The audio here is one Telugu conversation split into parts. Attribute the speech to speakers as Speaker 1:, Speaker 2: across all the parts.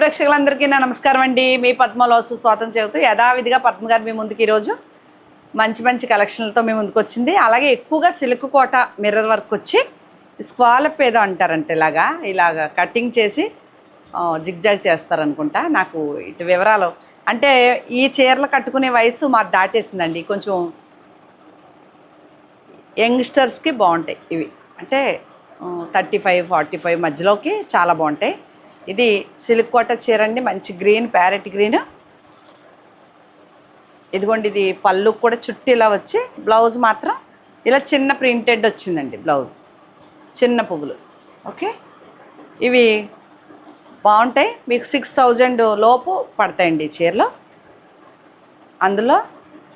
Speaker 1: ప్రేక్షకులందరికీ నా నమస్కారం అండి. మీ పద్మలోసు స్వాతం చెబుతూ యథావిధిగా పద్మ గారు మీ ముందుకు ఈరోజు మంచి మంచి కలెక్షన్లతో మీ ముందుకు వచ్చింది. అలాగే ఎక్కువగా సిల్క్ కోట మిర్రర్ వర్క్ వచ్చి స్క్వాలప్ ఏదో అంటారంట ఇలాగా. ఇలాగా కటింగ్ చేసి జిగ్జాగ్ చేస్తారనుకుంటా. నాకు ఇటు వివరాలు అంటే ఈ చీరలు కట్టుకునే వయసు మాకు దాటేసిందండి. కొంచెం యంగ్స్టర్స్కి బాగుంటాయి ఇవి. అంటే థర్టీ ఫైవ్ ఫార్టీ ఫైవ్ మధ్యలోకి చాలా బాగుంటాయి. ఇది సిల్క్ కోట చీర అండి మంచి గ్రీన్ ప్యారెట్ గ్రీన్. ఇదిగోండి ఇది పళ్ళు కూడా చుట్టూ ఇలా వచ్చి బ్లౌజ్ మాత్రం ఇలా చిన్న ప్రింటెడ్ వచ్చిందండి బ్లౌజ్. చిన్న పువ్వులు. ఓకే? ఇవి బాగుంటాయి. మీకు సిక్స్ థౌజండ్ లోపు పడతాయండి ఈ చీరలో. అందులో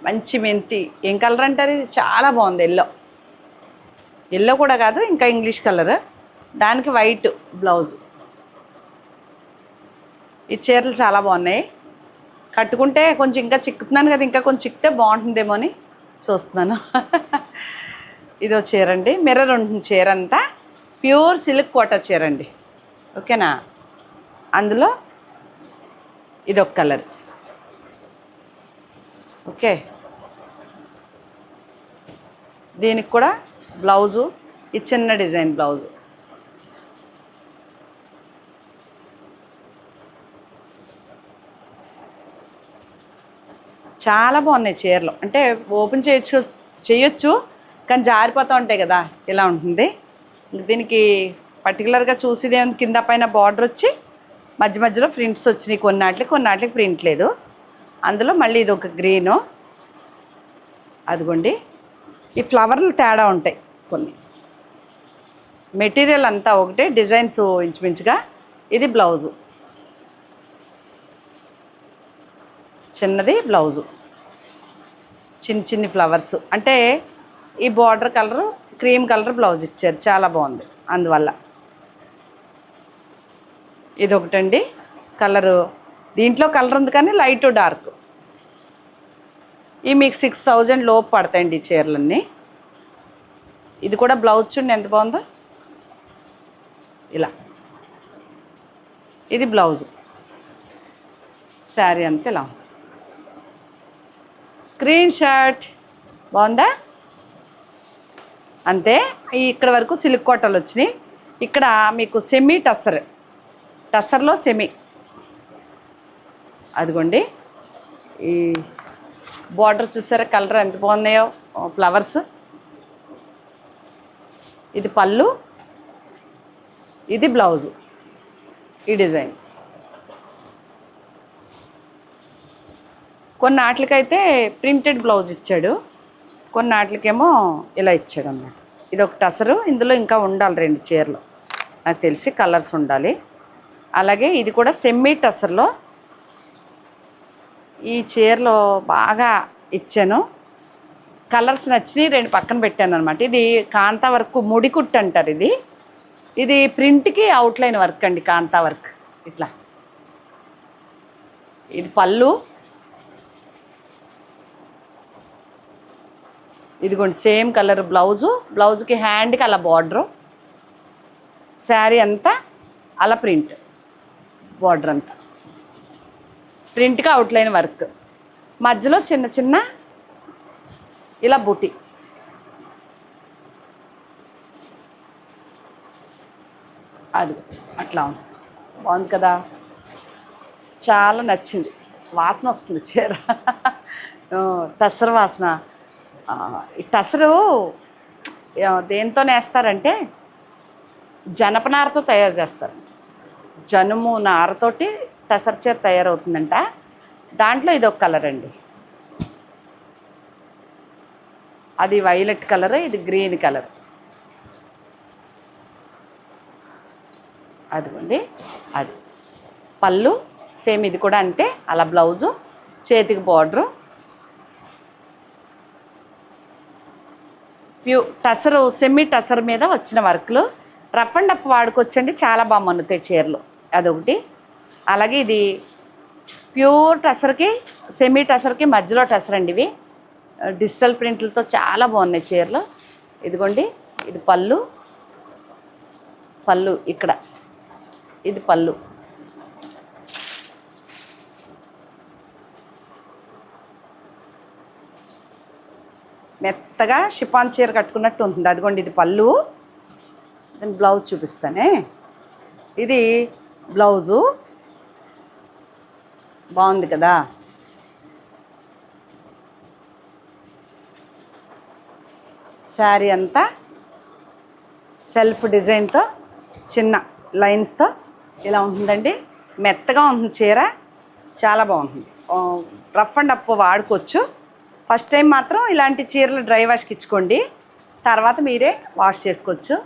Speaker 1: మంచి మెంతి. ఏం కలర్ అంటారు? ఇది చాలా బాగుంది ఎల్లో. ఎల్లో కూడా కాదు ఇంకా ఇంగ్లీష్ కలర్. దానికి వైట్ బ్లౌజు. ఈ చీరలు చాలా బాగున్నాయి. కట్టుకుంటే కొంచెం ఇంకా చిక్కుతున్నాను కదా ఇంకా కొంచెం చిక్కితే బాగుంటుందేమో అని చూస్తున్నాను. ఇదో చీర అండి. మిర్రర్ ఉంటుంది చీర అంతా. ప్యూర్ సిల్క్ కోట చీర అండి. ఓకేనా? అందులో ఇదొక కలర్. ఓకే. దీనికి కూడా బ్లౌజు ఈ చిన్న డిజైన్ బ్లౌజు. చాలా బాగున్నాయి చీరలు. అంటే ఓపెన్ చేయొచ్చు చేయొచ్చు కానీ జారిపోతూ ఉంటాయి కదా ఇలా ఉంటుంది. దీనికి పర్టికులర్గా చూసేది ఏముంది కింద పైన బార్డర్ వచ్చి మధ్య మధ్యలో ప్రింట్స్ వచ్చినాయి. కొన్నాటికి కొన్నాటికి ప్రింట్ లేదు. అందులో మళ్ళీ ఇది ఒక గ్రీను అదిగోండి. ఈ ఫ్లవర్లు తేడా ఉంటాయి కొన్ని. మెటీరియల్ అంతా ఒకటే డిజైన్స్ ఇంచుమించుగా. ఇది బ్లౌజు చిన్నది బ్లౌజు. చిన్న చిన్ని ఫ్లవర్స్. అంటే ఈ border colour cream colour blouse ఇచ్చారు. చాలా బాగుంది. అందువల్ల ఇది ఒకటండి కలరు దీంట్లో కలర్ ఉంది కానీ లైట్ డార్క్. ఈ మీకు సిక్స్ థౌజండ్ లోపు పడతాయండి ఈ చీరలన్నీ. ఇది కూడా బ్లౌజ్ చూడండి ఎంత బాగుందో? ఇలా. ఇది బ్లౌజు. శారీ అంతే ఇలా ఉంది. Screen shot. బాగుందా? అంతే ఇక్కడ వరకు సిల్క్ కోటలు వచ్చినాయి. ఇక్కడ మీకు సెమీ టస్సర్. టస్సర్లో సెమీ. అదిగోండి. ఈ బార్డర్ చూసారా? కలర్ ఎంత బాగున్నాయో? ఫ్లవర్స్. ఇది పళ్ళు. ఇది బ్లౌజు. ఈ డిజైన్. కొన్ని ఆటలకైతే ప్రింటెడ్ బ్లౌజ్ ఇచ్చాడు. కొన్ని ఆటలకేమో ఇలా ఇచ్చాడు అన్నమాట ఇది ఒక టసరు ఇందులో ఇంకా ఉండాలి రెండు చీరలు. నాకు తెలిసి కలర్స్ ఉండాలి. అలాగే ఇది కూడా సెమ్మీ టసర్లో. ఈ చీరలో బాగా ఇచ్చాను. కలర్స్ నచ్చినాయి రెండు పక్కన పెట్టాను అనమాట ఇది కాంతా వర్క్ ముడి కుట్టు అంటారు ఇది. ఇది ప్రింట్కి అవుట్లైన్ వర్క్ అండి కాంతా వర్క్. ఇట్లా. ఇది పళ్ళు. ఇదిగోండి సేమ్ కలర్ బ్లౌజు. బ్లౌజ్కి హ్యాండ్కి అలా బార్డరు. శారీ అంతా అలా ప్రింట్. బార్డర్ అంతా. ప్రింట్కి అవుట్లైన్ వర్క్. మధ్యలో చిన్న చిన్న ఇలా బూటీ. అది అట్లా ఉంది. బాగుంది కదా? చాలా నచ్చింది. వాసన వస్తుంది చీర. తసర వాసన. టసరు ఆ, దేంతో నేస్తారంటే జనపనారతో తయారు చేస్తారు. జనుము నారతోటి టసర్ చీర తయారవుతుందంట. దాంట్లో ఇది ఒక కలర్ అండి. అది వైలెట్ కలర్ ఇది గ్రీన్ కలర్. అదిగోండి అది. పళ్ళు సేమ్ ఇది కూడా అంతే. అలా బ్లౌజు చేతికి border pure tussar semi tussar మీద వచ్చిన వర్క్లు. రఫ్ అండ్ అప్ వాడుకొచ్చండి చాలా బాగా మన్నుతాయి చీరలు. అదొకటి. అలాగే ఇది ప్యూర్ టసర్కి సెమీ టసర్కి మధ్యలో టసర్ అండి ఇవి డిజిటల్ ప్రింట్లతో చాలా బాగున్నాయి చీరలు. ఇదిగోండి ఇది పళ్ళు. పళ్ళు ఇక్కడ. ఇది పళ్ళు. మెత్తగా షిఫాన్ చీర కట్టుకున్నట్టు ఉంటుంది. అదిగోండి ఇది పళ్ళు. నేను బ్లౌజ్ చూపిస్తానే. ఇది బ్లౌజు. బాగుంది కదా? శారీ అంతా సెల్ఫ్ డిజైన్తో చిన్న లైన్స్తో ఇలా ఉంటుందండి. మెత్తగా ఉంటుంది చీర. చాలా బాగుంటుంది. రఫ్ అండ్ అప్ వాడుకోవచ్చు. ఫస్ట్ టైం మాత్రం ఇలాంటి చీరలు డ్రై వాష్కి ఇచ్చుకోండి. తర్వాత మీరే వాష్ చేసుకోవచ్చు.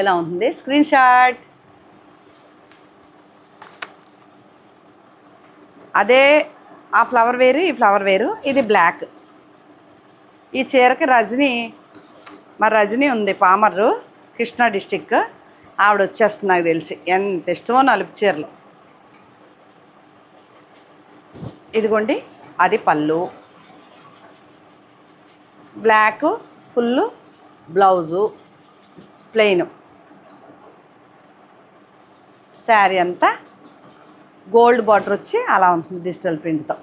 Speaker 1: ఎలా ఉంటుంది? Screen shot. అదే ఆ ఫ్లవర్ వేరు ఈ ఫ్లవర్ వేరు ఇది బ్లాక్. ఈ చీరకి రజని మా రజని ఉంది పామర్రు కృష్ణా డిస్టిక్. ఆవిడ వచ్చేస్తుంది నాకు తెలిసి. ఎంత ఇష్టమో నలుపు చీరలు. ఇదిగోండి అది పళ్ళు. Black full blouse plain. Saree అంతా గోల్డ్ బార్డర్ వచ్చి అలా ఉంటుంది డిజిటల్ ప్రింట్తో.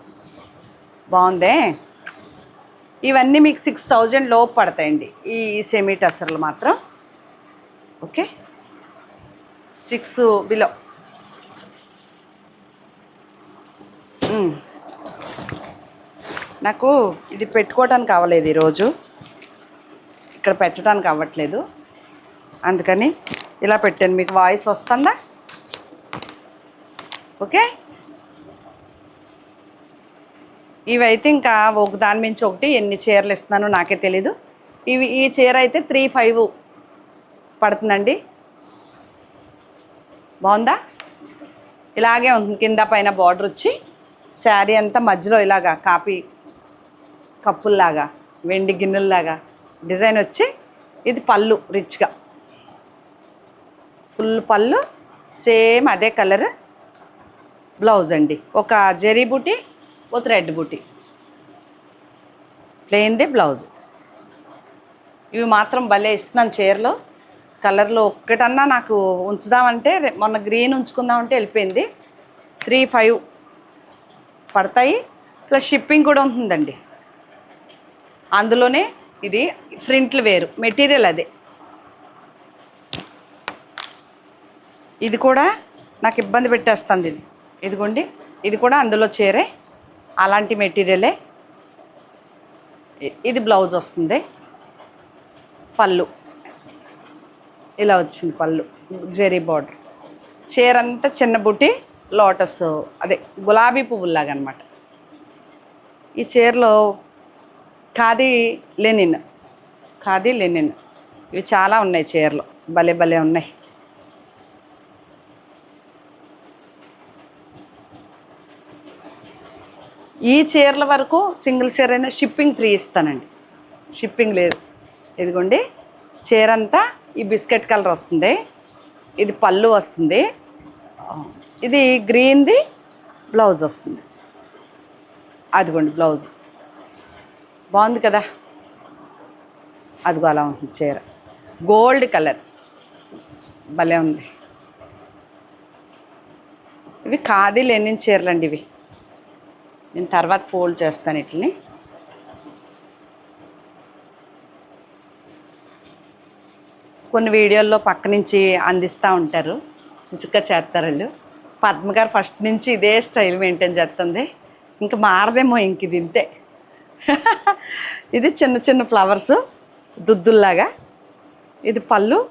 Speaker 1: బాగుందే? ఇవన్నీ మీకు సిక్స్ థౌజండ్ లోపు పడతాయండి. ఈ సెమీ టసర్లు మాత్రం. ఓకే? Six below. నాకు ఇది పెట్టుకోవడానికి అవ్వలేదు ఈరోజు. ఇక్కడ పెట్టడానికి అవ్వట్లేదు. అందుకని ఇలా పెట్టాను. మీకు వాయిస్ వస్తుందా? ఓకే? ఇవైతే ఇంకా ఒక దాని మించి ఒకటి ఎన్ని చీరలు ఇస్తున్నానో నాకే తెలీదు. ఇవి ఈ చీర అయితే త్రీ ఫైవ్ పడుతుందండి. బాగుందా? ఇలాగే ఉంటుంది. కింద పైన బార్డర్ వచ్చి శారీ అంతా మధ్యలో ఇలాగా కాపీ కప్పుల్లాగా వెండి గిన్నెల్లాగా డిజైన్ వచ్చి ఇది పళ్ళు రిచ్గా. ఫుల్ పళ్ళు సేమ్ అదే కలర్ బ్లౌజ్ అండి. ఒక జెరీ బూటీ ఒక రెడ్ బూటీ. ప్లెయిన్దే బ్లౌజ్. ఇవి మాత్రం భలే ఇస్తున్నాను చీరలో. కలర్లో ఒక్కటన్నా నాకు ఉంచుదామంటే మొన్న గ్రీన్ ఉంచుకుందామంటే వెళ్ళిపోయింది. త్రీ ఫైవ్ పడతాయి. ప్లస్ షిప్పింగ్ కూడా ఉంటుందండి. అందులోనే ఇది ఫ్రింట్లు వేరు మెటీరియల్ అదే. ఇది కూడా నాకు ఇబ్బంది పెట్టేస్తుంది ఇది. ఇదిగోండి ఇది కూడా అందులో చేరే అలాంటి మెటీరియలే. ఇది బ్లౌజ్ వస్తుంది. పళ్ళు. ఇలా వచ్చింది పళ్ళు జెరీ బార్డర్. చీర అంతా చిన్న బుట్టి లోటస్ అదే గులాబీ పువ్వులాగా అనమాట ఈ చీరలో ఖాదీ లెనిన్ ఖాదీ లెనిన్. ఇవి చాలా ఉన్నాయి చీరలు. భలే భలే ఉన్నాయి. ఈ చీరల వరకు సింగిల్ చీర అయినా షిప్పింగ్ ఫ్రీ ఇస్తానండి. షిప్పింగ్ లేదు. ఇదిగోండి చీర అంతా ఈ బిస్కెట్ కలర్ వస్తుంది. ఇది పళ్ళు వస్తుంది. ఇది గ్రీన్ది బ్లౌజ్ వస్తుంది. అదిగోండి బ్లౌజ్. బాగుంది కదా? అదిగో అలా ఉంటుంది చీర. Gold colour. భలే ఉంది. ఇవి ఖాదీ లెనిన్ చీరలు అండి ఇవి. నేను తర్వాత ఫోల్డ్ చేస్తాను వీటిని. కొన్ని వీడియోల్లో పక్క నుంచి అందిస్తూ ఉంటారు. ఉచుక్క చేస్తారు వాళ్ళు పద్మ గారు ఫస్ట్ నుంచి ఇదే స్టైల్ మెయింటైన్ చేస్తుంది. ఇంకా మారదేమో ఇంక ఇది ఇంతే. ఇది చిన్న చిన్న ఫ్లవర్స్ దుద్దుల్లాగా. ఇది పళ్ళు.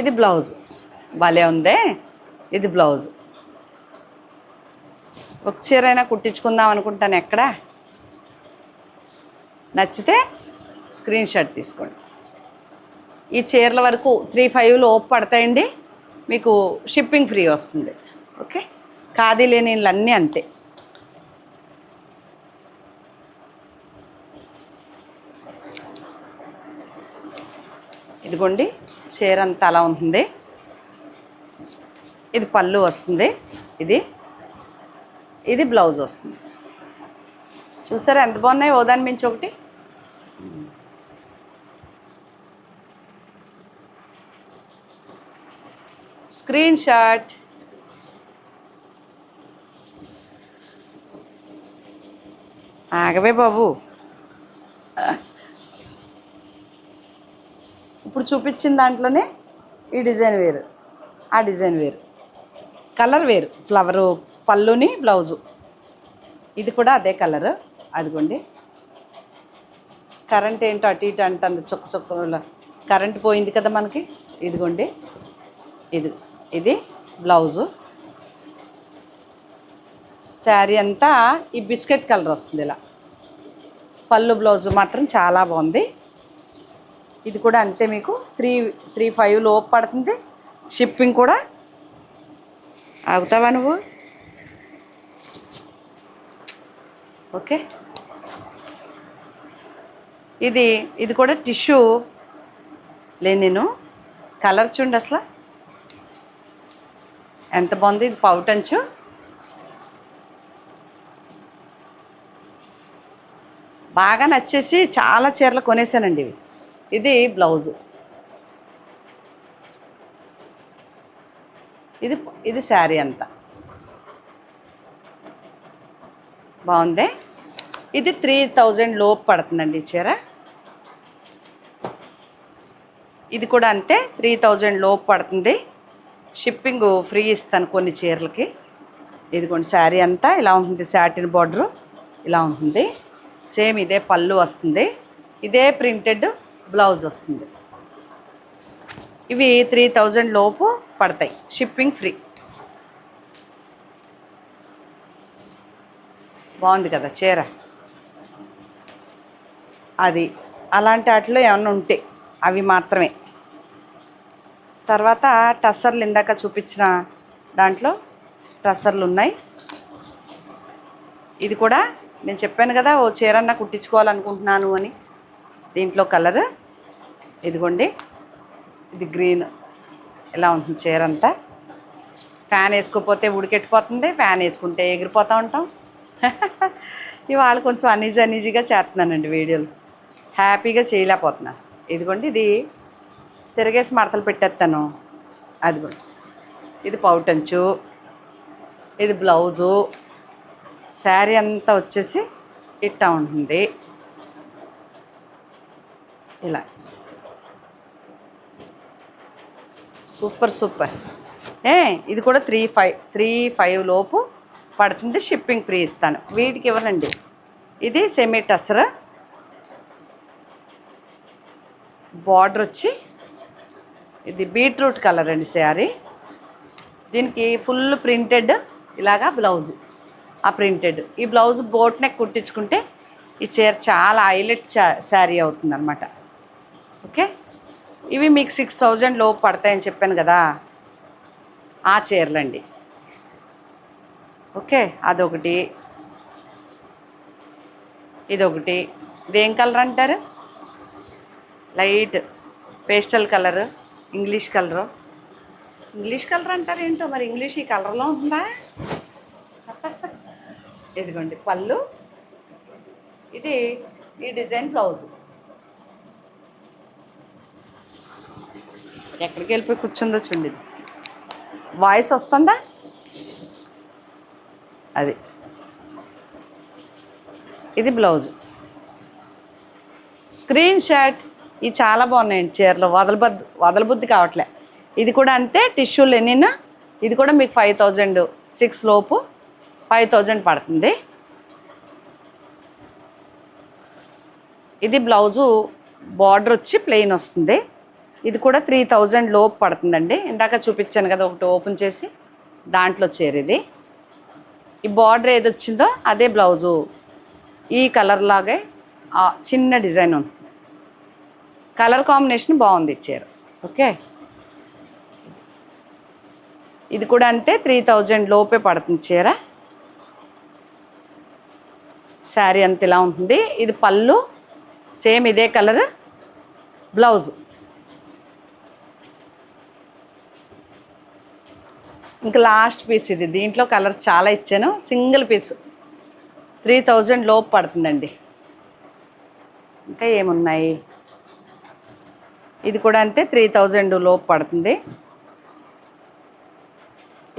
Speaker 1: ఇది బ్లౌజ్. భలే ఉందే. ఇది బ్లౌజ్. ఒక చీర అయినా కుట్టించుకుందాం అనుకుంటాను ఎక్కడ? నచ్చితే స్క్రీన్ షాట్ తీసుకోండి. ఈ చీరల వరకు త్రీ ఫైవ్లో లోపు పడతాయండి. మీకు షిప్పింగ్ ఫ్రీ వస్తుంది. ఓకే? ఖాదీ లేని అన్నీ అంతే. ఇదిగోండి చీర అంతా అలా ఉంటుంది. ఇది పళ్ళు వస్తుంది. ఇది ఇది బ్లౌజ్ వస్తుంది. చూసారా ఎంత బాగున్నాయి ఓ దాని మించి ఒకటి? Screen shot. ఆగవే బాబు. ఇప్పుడు చూపించిన దాంట్లోనే ఈ డిజైన్ వేరు. ఆ డిజైన్ వేరు. కలర్ వేరు. ఫ్లవరు పళ్ళుని బ్లౌజు. ఇది కూడా అదే కలరు. అదిగోండి. కరెంట్ ఏంటో అటు ఇటు అంటుంది చుక్క చుక్క కరెంట్ పోయింది కదా మనకి. ఇదిగోండి. ఇది ఇది బ్లౌజు. శారీ అంతా ఈ బిస్కెట్ కలర్ వస్తుంది ఇలా. పళ్ళు బ్లౌజ్ మాత్రం చాలా బాగుంది. ఇది కూడా అంతే మీకు. త్రీ త్రీ ఫైవ్ లోపు పడుతుంది. షిప్పింగ్ కూడా. ఆగుతావా నువ్వు? ఓకే. ఇది ఇది కూడా టిష్యూ లే నేను. కలర్ చూడండి అసలు. ఎంత బాగుంది? ఇది పౌటంచు బాగా నచ్చేసి చాలా చీరలు కొనేసానండి ఇవి. ఇది బ్లౌజు. ఇది ఇది శారీ అంతా. బాగుంది? ఇది త్రీ థౌజండ్ లోపు పడుతుందండి ఈ చీర. ఇది కూడా అంతే త్రీ థౌజండ్ లోపు పడుతుంది. షిప్పింగ్ ఫ్రీ ఇస్తాను కొన్ని చీరలకి. ఇదిగోండి శారీ అంతా ఇలా ఉంటుంది శాటిన్ బార్డరు ఇలా ఉంటుంది. సేమ్ ఇదే పళ్ళు వస్తుంది. ఇదే ప్రింటెడ్ బ్లౌజ్ వస్తుంది. ఇవి త్రీ థౌజండ్ లోపు పడతాయి. Shipping free. బాగుంది కదా చీర? అది. అలాంటి వాటిలో ఏమన్నా ఉంటే అవి మాత్రమే. తర్వాత టస్సర్లు ఇందాక చూపించిన దాంట్లో టస్సర్లు ఉన్నాయి. ఇది కూడా నేను చెప్పాను కదా ఓ చీరన్న కుట్టించుకోవాలనుకుంటున్నాను అని. దీంట్లో కలర్ ఇదిగోండి ఇది గ్రీన్. ఇలా ఉంటుంది చీర అంతా? ఫ్యాన్ వేసుకోకపోతే ఉడికెట్టిపోతుంది ఫ్యాన్ వేసుకుంటే ఎగిరిపోతూ ఉంటాం. ఇవాళ కొంచెం అనీజీ అనీజీగా చేస్తున్నానండి వీడియోలు. హ్యాపీగా చేయలేకపోతున్నాను. ఇదిగోండి ఇది తిరిగేసి మడతలు పెట్టేస్తాను. అదిగోండి ఇది పౌటంచు ఇది బ్లౌజు. శారీ అంతా వచ్చేసి ఇట్టా ఉంటుంది. ఇలా. Super super. ఏ ఇది కూడా త్రీ ఫైవ్ త్రీ ఫైవ్ లోపు పడుతుంది షిప్పింగ్ ఫ్రీ ఇస్తాను. వీటికి ఇవ్వనండి. ఇది సెమీ టసర్. బార్డర్ వచ్చి ఇది బీట్రూట్ కలర్ అండి శారీ. దీనికి ఫుల్ ప్రింటెడ్ ఇలాగా బ్లౌజు. ఆ ప్రింటెడ్. ఈ బ్లౌజ్ బోట్ నెక్ కుట్టించుకుంటే ఈ చీర చాలా హైలైట్ శారీ అవుతుంది అనమాట ఓకే? ఇవి మీకు సిక్స్ థౌజండ్ లోపు పడతాయని చెప్పాను కదా? ఆ చీరలండి. ఓకే? అదొకటి. ఇదొకటి. ఇదేం కలర్ అంటారు? Light. Pastel colour. English colour. English colour అంటారు ఏంటో మరి? ఇంగ్లీష్ ఈ కలర్లో ఉందా? ఇదిగోండి పళ్ళు. ఇది ఈ డిజైన్ బ్లౌజు. ఎక్కడికి వెళ్ళిపోయి కూర్చుందో చూడండి. ఇది. వాయిస్ వస్తుందా? అది. ఇది బ్లౌజ్. Screen shot. ఇవి చాలా బాగున్నాయండి చీరలు. వదలబద్దు వదలబుద్ధి కావట్లే. ఇది కూడా అంతే టిష్యూ లెనిన్. ఇది కూడా మీకు ఫైవ్ థౌజండ్ సిక్స్ లోపు. ఫైవ్ థౌజండ్ పడుతుంది. ఇది బ్లౌజు బార్డర్ వచ్చి ప్లెయిన్ వస్తుంది. ఇది కూడా త్రీ థౌజండ్ లోపు పడుతుందండి. ఇందాక చూపించాను కదా ఒకటి ఓపెన్ చేసి దాంట్లో చేరేది. ఈ బార్డర్ ఏది వచ్చిందో అదే బ్లౌజు. ఈ కలర్ లాగే చిన్న డిజైన్ ఉంది. కలర్ కాంబినేషన్ బాగుంది ఇచ్చారు. చీర ఓకే? ఇది కూడా అంతే త్రీ థౌజండ్ లోపే పడుతుంది చీర. శారీ అంత ఇలా ఉంటుంది. ఇది పళ్ళు సేమ్ ఇదే కలర్ బ్లౌజ్. ఇంకా లాస్ట్ పీస్ ఇది. దీంట్లో కలర్స్ చాలా ఇచ్చాను. Single piece. త్రీ థౌజండ్ లోపు పడుతుందండి. ఇంకా ఏమున్నాయి? ఇది కూడా అంతే త్రీ థౌజండ్ లోపు పడుతుంది.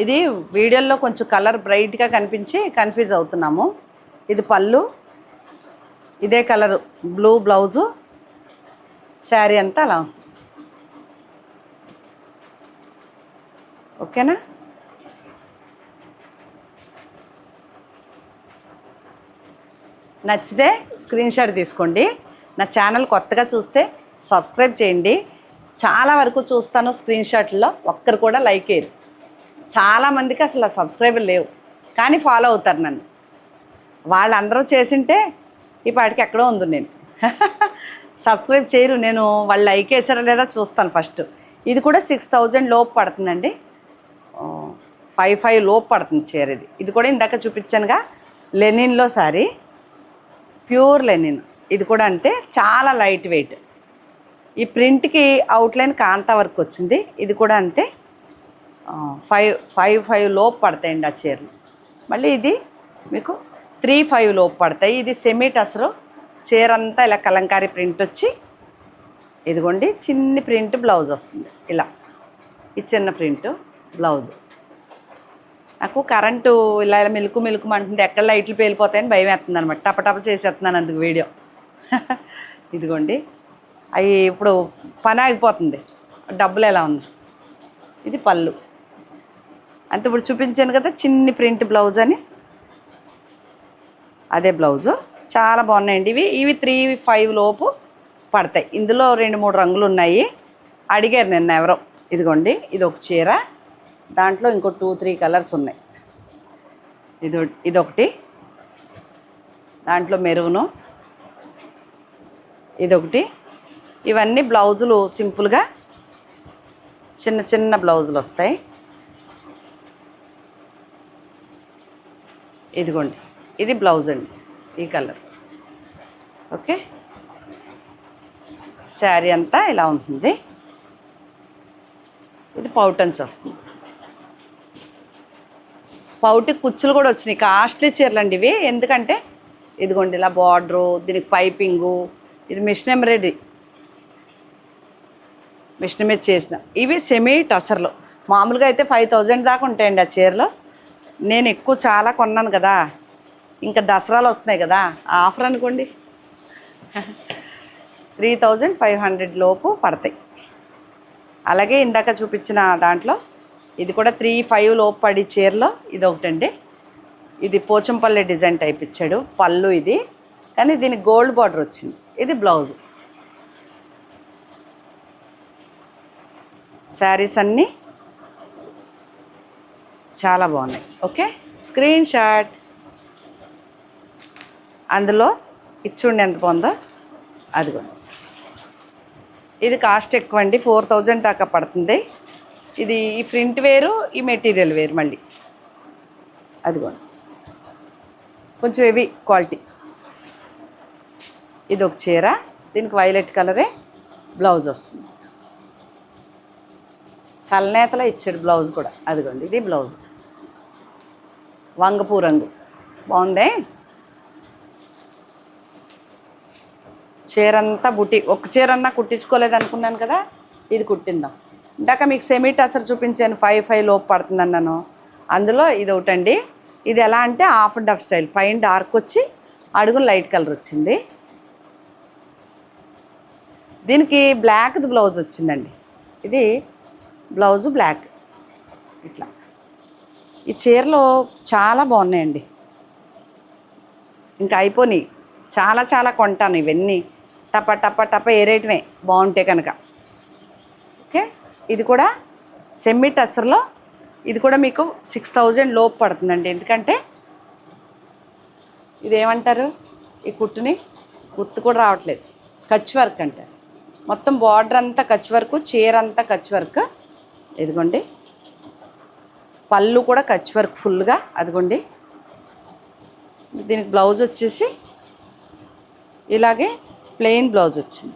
Speaker 1: ఇది వీడియోలో కొంచెం కలర్ బ్రైట్గా కనిపించి కన్ఫ్యూజ్ అవుతున్నాము. ఇది పళ్ళు ఇదే కలరు బ్లూ బ్లౌజు శారీ అంతా అలా. ఓకేనా? నచ్చితే స్క్రీన్ షాట్ తీసుకోండి. నా ఛానల్ కొత్తగా చూస్తే సబ్స్క్రైబ్ చేయండి. చాలా వరకు చూస్తాను స్క్రీన్ షాట్లో ఒక్కరు కూడా లైక్ అయ్యారు చాలామందికి అసలు సబ్స్క్రైబర్ లేవు. కానీ ఫాలో అవుతారు నన్ను. వాళ్ళందరూ చేసింటే ఈ పాటికి ఎక్కడో ఉంది నేను. సబ్స్క్రైబ్ చేయరు. నేను వాళ్ళు లైక్ వేసారా లేదా చూస్తాను ఫస్ట్ ఇది కూడా సిక్స్ థౌజండ్ లోపు పడుతుందండి. ఫైవ్ ఫైవ్ లోపు పడుతుంది చీర ఇది. ఇది కూడా ఇందాక చూపించానుగా. లెనిన్లో సారీ ప్యూర్ లెనిన్ ఇది కూడా అంతే. చాలా లైట్ వెయిట్ ఈ ప్రింట్కి అవుట్లైన్ కాంతా వర్క్ వచ్చింది. ఇది కూడా అంతే. ఫైవ్ ఫైవ్ ఫైవ్ లోపు పడతాయండి ఆ చీరలు మళ్ళీ ఇది మీకు త్రీ ఫైవ్ లోపు పడతాయి. ఇది సెమీ టసరు చీర అంతా ఇలా కలంకారీ ప్రింట్ వచ్చి ఇదిగోండి చిన్ని ప్రింట్ బ్లౌజ్ వస్తుంది. ఇలా ఈ చిన్న ప్రింట్ బ్లౌజ్ నాకు కరెంటు ఇలా ఇలా మెలుకు మిలుకు అంటుంది ఎక్కడ లైట్లు పేలిపోతాయని భయం వేస్తుంది అనమాట టపటప చేసేస్తున్నాను అందుకు వీడియో. ఇదిగోండి అవి ఇప్పుడు పని ఆగిపోతుంది. డబ్బులు ఎలా ఉంది ఇది పళ్ళు. అంతే ఇప్పుడు చూపించాను కదా చిన్ని ప్రింట్ బ్లౌజ్ అని. అదే బ్లౌజు. చాలా బాగున్నాయండి ఇవి. ఇవి త్రీ ఫైవ్ లోపు పడతాయి. ఇందులో రెండు మూడు రంగులు ఉన్నాయి. అడిగారు నిన్న ఎవరో. ఇదిగోండి ఇది ఒక చీర. దాంట్లో ఇంకో టూ త్రీ కలర్స్ ఉన్నాయి. ఇది ఇదొకటి. దాంట్లో మెరువును ఇదొకటి. ఇవన్నీ బ్లౌజులు సింపుల్గా చిన్న చిన్న బ్లౌజులు వస్తాయి. ఇదిగోండి. ఇది బ్లౌజ్ అండి ఈ కలర్. ఓకే? శారీ అంతా ఇలా ఉంటుంది. ఇది పౌటంచి వస్తుంది. పౌటి కుచ్చులు కూడా వచ్చినాయి. కాస్ట్లీ చీరలు అండి ఇవి. ఎందుకంటే ఇదిగోండి ఇలా బార్డరు దీనికి పైపింగు ఇది మిషన్ ఎంబ్రాయిడరీ. మిషన్ మీద చేసిన. ఇవి సెమీ టసర్లు. మామూలుగా అయితే ఫైవ్ థౌజండ్ దాకా ఉంటాయండి ఆ చీరలు. నేను ఎక్కువ చాలా కొన్నాను కదా. ఇంకా దసరాలు వస్తున్నాయి కదా ఆఫర్ అనుకోండి. త్రీ థౌజండ్ ఫైవ్ హండ్రెడ్ లోపు పడతాయి. అలాగే ఇందాక చూపించిన దాంట్లో ఇది కూడా త్రీ ఫైవ్ లోపు పడి చీరలో ఇది ఒకటండి. ఇది పోచంపల్లి డిజైన్ టైప్ ఇచ్చాడు పళ్ళు ఇది. కానీ దీనికి గోల్డ్ బార్డర్ వచ్చింది ఇది బ్లౌజ్. శారీస్ అన్నీ చాలా బాగున్నాయి ఓకే? Screen shot. అందులో ఇచ్చుండి ఎంత బాగుందో. అదిగోండి ఇది కాస్ట్ ఎక్కువ అండి ఫోర్ థౌజండ్ దాకా పడుతుంది. ఇది ఈ ప్రింట్ వేరు ఈ మెటీరియల్ వేరు మళ్ళీ. అదిగోండి కొంచెం హెవీ క్వాలిటీ. ఇది ఒక చీర దీనికి వైలెట్ కలరే బ్లౌజ్ వస్తుంది. కల్నేతలో ఇచ్చాడు బ్లౌజ్ కూడా. అదిగోండి ఇది బ్లౌజ్. వంగపూ రంగు బాగుందే? చీర అంతా బుట్టి ఒక చీర అన్నా కుట్టించుకోలేదు అనుకున్నాను కదా ఇది కుట్టిందాం. ఇందాక మీకు సెమీ టసర్ చూపించాను ఫైవ్ ఫైవ్ లోపు పడుతుంది అన్నాను అందులో ఇది ఒకటండి. ఇది ఎలా అంటే హాఫ్ అండ్ హాఫ్ స్టైల్ పైన డార్క్ వచ్చి అడుగు లైట్ కలర్ వచ్చింది. దీనికి బ్లాక్ది బ్లౌజ్ వచ్చిందండి. ఇది బ్లౌజు బ్లాక్ ఇట్లా. ఈ చీరలు చాలా బాగున్నాయండి. ఇంకా అయిపోయినాయి చాలా చాలా కొంటాను ఇవన్నీ. టప టప టప ఏరేయటమే. బాగుంటే కనుక. ఓకే? ఇది కూడా సెమ్మి టసర్లో ఇది కూడా మీకు సిక్స్ థౌజండ్ లోపు పడుతుందండి. ఎందుకంటే ఇది ఏమంటారు ఈ కుట్టుని గుర్తు కూడా రావట్లేదు. కచ్ వర్క్ అంటారు. మొత్తం బార్డర్ అంతా కచ్ వర్క్ చీర అంతా కచ్ వర్క్. ఇదిగోండి. పళ్ళు కూడా కచ్ వర్క్ ఫుల్గా. అదిగోండి. దీనికి బ్లౌజ్ వచ్చేసి ఇలాగే ప్లెయిన్ బ్లౌజ్ వచ్చింది.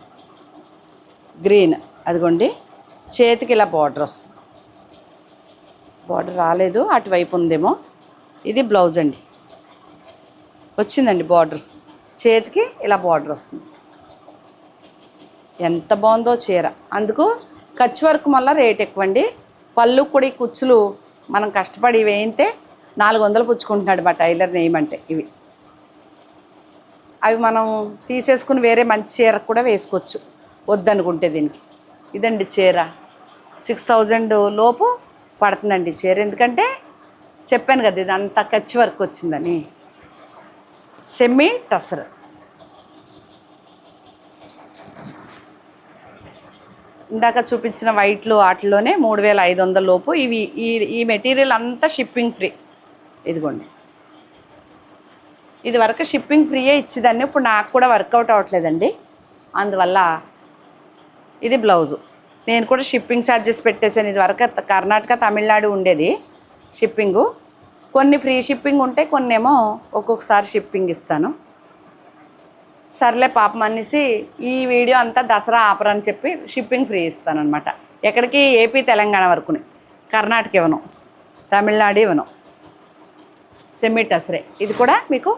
Speaker 1: గ్రీన్ అదిగోండి. చేతికి ఇలా బార్డర్ వస్తుంది. బార్డర్ రాలేదు అటువైపు ఉందేమో. ఇది బ్లౌజ్ అండి. వచ్చిందండి బార్డర్. చేతికి ఇలా బార్డర్ వస్తుంది. ఎంత బాగుందో చీర. అందుకు ఖర్చు వర్క్ వల్ల రేట్ ఎక్కువ అండి పళ్ళు కూడా కుచ్చులు మనం కష్టపడి వేయితే నాలుగు వందలు పుచ్చుకుంటున్నాడు మా టైలర్ నేయమంటే ఇవి. అవి మనం తీసేసుకుని వేరే మంచి చీర కూడా వేసుకోవచ్చు. వద్దనుకుంటే దీనికి. ఇదండి చీర. సిక్స్ థౌజండ్ లోపు పడుతుందండి చీర. ఎందుకంటే చెప్పాను కదా ఇది అంతా ఖర్చు వర్క్ వచ్చిందని. సెమీ టసర్ ఇందాక చూపించిన వైట్లు వాటిలోనే మూడు వేల ఐదు వందల లోపు ఇవి ఈ ఈ మెటీరియల్ అంతా షిప్పింగ్ ఫ్రీ. ఇదిగోండి. ఇది వరకు షిప్పింగ్ ఫ్రీయే ఇచ్చేదాన్ని. ఇప్పుడు నాకు కూడా వర్కౌట్ అవ్వట్లేదండి. అందువల్ల ఇది బ్లౌజు నేను కూడా షిప్పింగ్ ఛార్జెస్ పెట్టేశాను. ఇది వరకు కర్ణాటక తమిళనాడు ఉండేది షిప్పింగు కొన్ని ఫ్రీ షిప్పింగ్ ఉంటే కొన్ని ఏమో ఒక్కొక్కసారి షిప్పింగ్ ఇస్తాను. సర్లే పాపం అనేసి ఈ వీడియో అంతా దసరా ఆఫర్ అని చెప్పి షిప్పింగ్ ఫ్రీ ఇస్తాను అనమాట ఎక్కడికి ఏపీ తెలంగాణ వరకుని. కర్ణాటక ఇవ్వను. తమిళనాడు ఇవ్వను. సెమీ టసరే ఇది కూడా మీకు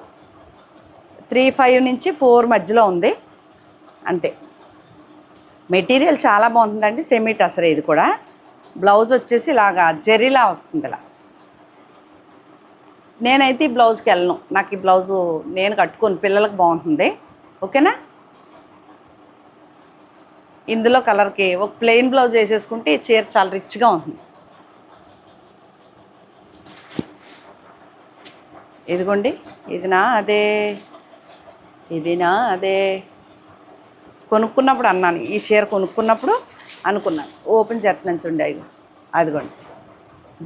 Speaker 1: త్రీ ఫైవ్ నుంచి ఫోర్ మధ్యలో ఉంది. అంతే. మెటీరియల్ చాలా బాగుంటుందండి సెమీ టసరే ఇది కూడా. బ్లౌజ్ వచ్చేసి ఇలాగా జెరీలా వస్తుంది ఇలా. నేనైతే ఈ బ్లౌజ్కి వెళ్ళను. నాకు ఈ బ్లౌజు నేను కట్టుకుని పిల్లలకు బాగుంటుంది. ఓకేనా? ఇందులో కలర్కి ఒక ప్లెయిన్ బ్లౌజ్ వేసేసుకుంటే ఈ చీర చాలా రిచ్గా ఉంటుంది. ఇదిగోండి ఇది నా అదే ఇదినా అదే కొనుక్కున్నప్పుడు అన్నాను. ఈ చీర కొనుక్కున్నప్పుడు అనుకున్నాను. ఓపెన్ చేస్తున్నాను చూడండి అదిగో అదిగోండి.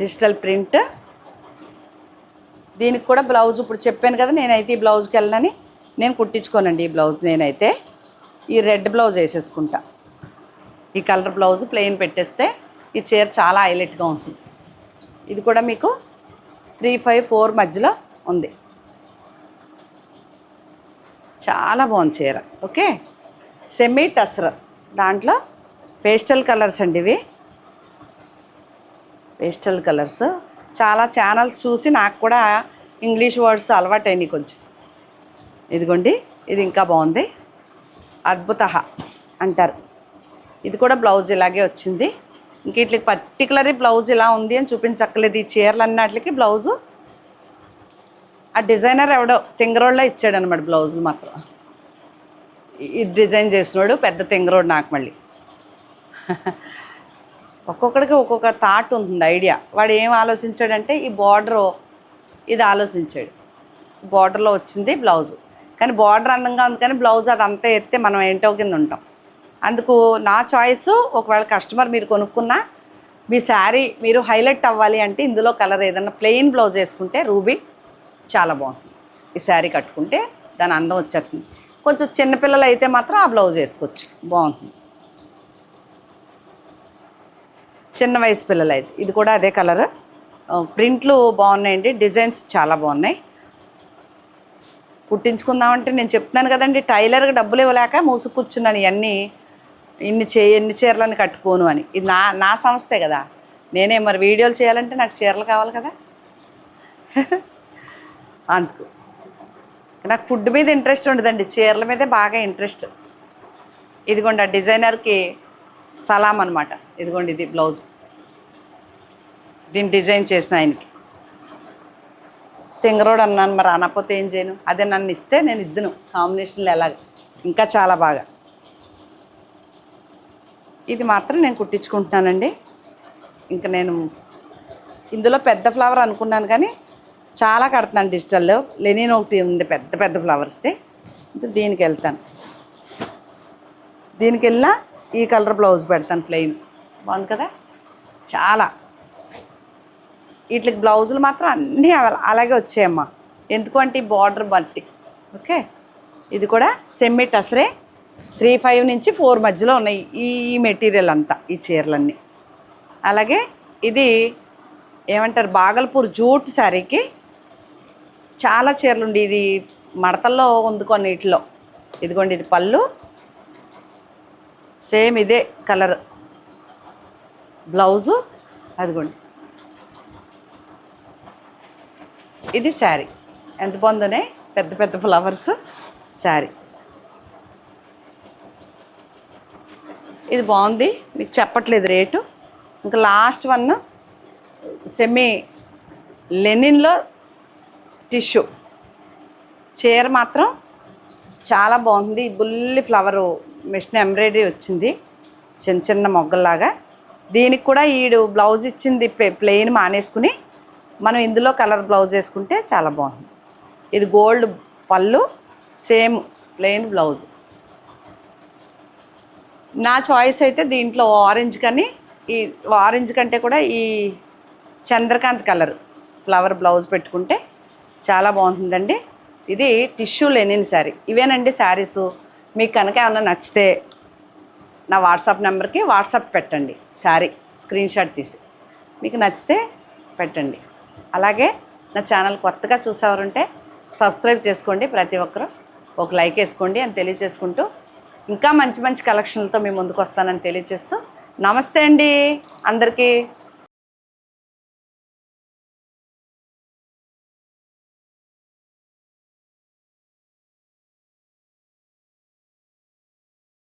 Speaker 1: Digital print. దీనికి కూడా బ్లౌజ్ ఇప్పుడు చెప్పాను కదా నేనైతే ఈ బ్లౌజ్కి వెళ్ళనని నేను కుట్టించుకోనండి ఈ బ్లౌజ్ నేనైతే. ఈ రెడ్ బ్లౌజ్ వేసేసుకుంటా. ఈ కలర్ బ్లౌజ్ ప్లెయిన్ పెట్టేస్తే ఈ చీర చాలా హైలైట్గా ఉంటుంది. ఇది కూడా మీకు త్రీ ఫైవ్ ఫోర్ మధ్యలో ఉంది. చాలా బాగుంది చీర ఓకే? సెమీ టసర్ దాంట్లో పేస్టల్ కలర్స్ అండి ఇవి. పేస్టల్ కలర్స్ చాలా ఛానల్స్ చూసి నాకు కూడా ఇంగ్లీష్ వర్డ్స్ అలవాటైనాయి కొంచెం. ఇదిగోండి ఇది ఇంకా బాగుంది. అద్భుత అంటారు. ఇది కూడా బ్లౌజ్ ఇలాగే వచ్చింది. ఇంక ఇట్లకి పర్టికులర్ బ్లౌజ్ ఇలా ఉంది అని చూపించక్కలేదు ఈ చీరలు అన్నట్లకి బ్లౌజు ఆ డిజైనర్ ఎవడో తింగరోళ్ళ ఇచ్చాడు అనమాట బ్లౌజులు మాత్రం. ఇది డిజైన్ చేసినాడు పెద్ద తింగరోడు నాకు మళ్ళీ. ఒక్కొక్కడికి ఒక్కొక్క థాట్ ఉంటుంది ఐడియా. వాడు ఏం ఆలోచించాడంటే ఈ బార్డరు ఇది ఆలోచించాడు. బార్డర్లో వచ్చింది బ్లౌజు. కానీ బార్డర్ అందంగా ఉంది కానీ బ్లౌజ్ అది అంతా ఎత్తే మనం ఏంటో కింద ఉంటాం. అందుకు నా చాయిస్ ఒకవేళ కస్టమర్ మీరు కొనుక్కున్నా మీ శారీ మీరు హైలైట్ అవ్వాలి అంటే ఇందులో కలర్ ఏదన్నా ప్లెయిన్ బ్లౌజ్ వేసుకుంటే రూబీ చాలా బాగుంది ఈ శారీ కట్టుకుంటే దాని అందం వచ్చేస్తుంది. కొంచెం చిన్నపిల్లలు అయితే మాత్రం ఆ బ్లౌజ్ వేసుకోవచ్చు. బాగుంటుంది. చిన్న వయసు పిల్లలు అయితే ఇది కూడా అదే కలర్. ప్రింట్లు బాగున్నాయండి డిజైన్స్ చాలా బాగున్నాయి. కుట్టించుకుందామంటే నేను చెప్తున్నాను కదండి టైలర్కి డబ్బులు ఇవ్వలేక మూసు కూర్చున్నాను ఇవన్నీ. ఇన్ని చే ఎన్ని చీరలని కట్టుకోను అని. ఇది నా నా సంస్థే కదా. నేనే మరి వీడియోలు చేయాలంటే నాకు చీరలు కావాలి కదా. అందుకు. నాకు ఫుడ్ మీద ఇంట్రెస్ట్ ఉండదండి. చీరల మీదే బాగా ఇంట్రెస్ట్. ఇదిగోండి ఆ డిజైనర్కి సలాం అనమాట ఇదిగోండి ఇది బ్లౌజ్. దీన్ని డిజైన్ చేసిన ఆయనకి. తింగరోడు అన్నాను మరి అనకపోతే ఏం చేయను? అదే నన్ను ఇస్తే నేను ఇద్దును. కాంబినేషన్లు ఎలాగ? ఇంకా చాలా బాగా. ఇది మాత్రం నేను కుట్టించుకుంటున్నానండి. ఇంకా నేను ఇందులో పెద్ద ఫ్లవర్ అనుకున్నాను కానీ చాలా కడుతున్నాను డిజిటల్లో లెనిన్ ఒకటి ఉంది పెద్ద పెద్ద ఫ్లవర్స్ది ఇంకా దీనికి వెళ్తాను. దీనికి వెళ్ళినా ఈ కలర్ బ్లౌజ్ పెడతాను ప్లెయిన్ బాగుంది కదా? చాలా. వీటికి బ్లౌజులు మాత్రం అన్నీ అలాగే వచ్చాయమ్మా. ఎందుకు అంటే ఈ బార్డర్ బట్టి ఓకే? ఇది కూడా సెమ్మి టసరే. త్రీ ఫైవ్ నుంచి ఫోర్ మధ్యలో ఉన్నాయి ఈ మెటీరియల్ అంతా ఈ చీరలన్నీ. అలాగే ఇది ఏమంటారు? బాగల్పూర్ జూట్ శారీకి చాలా చీరలు ఉండి ఇది మడతల్లో ఉంది ఇట్లో. ఇదిగోండి ఇది పళ్ళు. సేమ్ ఇదే కలర్. బ్లౌజు అదిగోండి. ఇది శారీ. ఎంత బాగుందోనే? పెద్ద పెద్ద ఫ్లవర్స్ శారీ. ఇది బాగుంది. మీకు చెప్పట్లేదు రేటు. ఇంకా లాస్ట్ వన్ సెమీ లెనిన్లో టిష్యూ. చీర మాత్రం చాలా బాగుంది. బుల్లి ఫ్లవరు మిషన్ ఎంబ్రాయిడరీ వచ్చింది. చిన్న చిన్న మొగ్గల్లాగా. దీనికి కూడా ఈడు బ్లౌజ్ ఇచ్చింది ప్లే- ప్లెయిన్ మానేసుకుని మనం ఇందులో కలర్ బ్లౌజ్ వేసుకుంటే చాలా బాగుంది. ఇది గోల్డ్ పళ్ళు సేమ్ ప్లెయిన్ బ్లౌజ్. నా చాయిస్ అయితే దీంట్లో ఆరెంజ్ కానీ ఈ ఆరెంజ్ కంటే కూడా ఈ చంద్రకాంత్ కలర్ ఫ్లవర్ బ్లౌజ్ పెట్టుకుంటే చాలా బాగుంటుందండి. ఇది టిష్యూ లెనిన్ శారీ. ఇవేనండి శారీసు? మీకు కనుక ఏమన్నా నచ్చితే నా వాట్సాప్ నెంబర్కి వాట్సాప్ పెట్టండి శారీ. స్క్రీన్ షాట్ తీసి. మీకు నచ్చితే పెట్టండి. అలాగే నా ఛానల్ కొత్తగా చూసేవారుంటే సబ్స్క్రైబ్ చేసుకోండి ప్రతి ఒక్కరు. ఒక లైక్ వేసుకోండి అని తెలియజేసుకుంటూ ఇంకా మంచి మంచి కలెక్షన్లతో మీ ముందుకు వస్తానని తెలియజేస్తూ నమస్తే అండి అందరికీ.